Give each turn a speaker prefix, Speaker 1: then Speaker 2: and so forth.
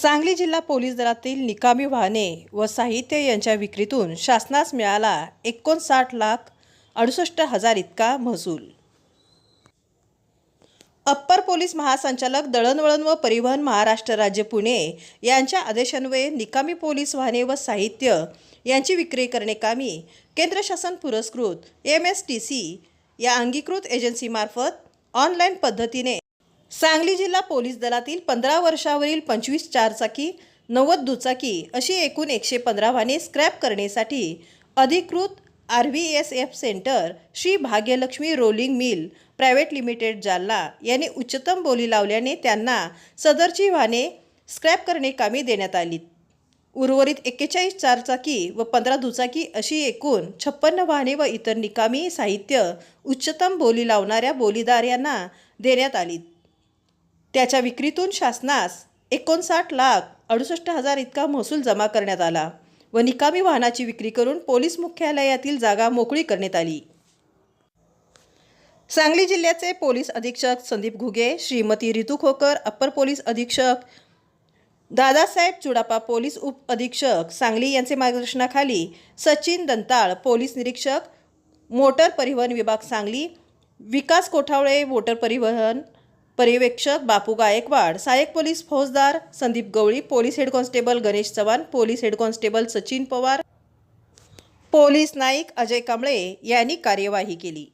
Speaker 1: सांगली जिल्हा पोलीस दलातील निकामी वाहने व साहित्य यांच्या विक्रीतून शासनास मिळाला एकोणसाठ लाख अडुसष्ट हजार इतका महसूल. अप्पर पोलीस महासंचालक दळणवळण व परिवहन महाराष्ट्र राज्य पुणे यांच्या आदेशान्वये निकामी पोलीस वाहने व साहित्य यांची विक्री करणे केंद्र शासन पुरस्कृत एम एस टी सी या अंगीकृत एजन्सीमार्फत ऑनलाईन पद्धतीने सांगली जिल्हा पोलीस दलातील पंधरा वर्षावरील पंचवीस चारचाकी नव्वद दुचाकी अशी एकूण एकशे पंधरा वाहने स्क्रॅप करण्यासाठी अधिकृत R V S F centre Shri Bhagyalakshmi rolling mill private limited Jalna यांनी उच्चतम बोली लावल्याने त्यांना सदरची वाहने स्क्रॅप करणे कामी देण्यात आली. उर्वरित एक्केचाळीस चारचाकी व पंधरा दुचाकी अशी एकूण छप्पन्न वाहने व इतर निकामी साहित्य उच्चतम बोली लावणाऱ्या बोलीदार यांना देण्यात आली. त्याच्या विक्रीतून शासनास एकोणसाठ लाख अडुसष्ट हजार इतका महसूल जमा करण्यात आला व निकामी वाहनाची विक्री करून पोलीस मुख्यालयातील जागा मोकळी करण्यात आली. सांगली जिल्ह्याचे पोलीस अधीक्षक संदीप घुगे श्रीमती रितू खोकर अप्पर पोलीस अधीक्षक दादासाहेब चुडापा पोलीस उप अधीक्षक सांगली यांचे मार्गदर्शनाखाली सचिन दंताळ पोलीस निरीक्षक मोटर परिवहन विभाग सांगली विकास कोठावळे मोटर परिवहन पर्यवेक्षक बापू गायकवाड सहाय्यक पोलीस फौजदार Sandeep Gawali police head constable Ganesh Chavan police head constable Sachin Pawar police Naik Ajay Kamble यांनी कार्यवाही केली.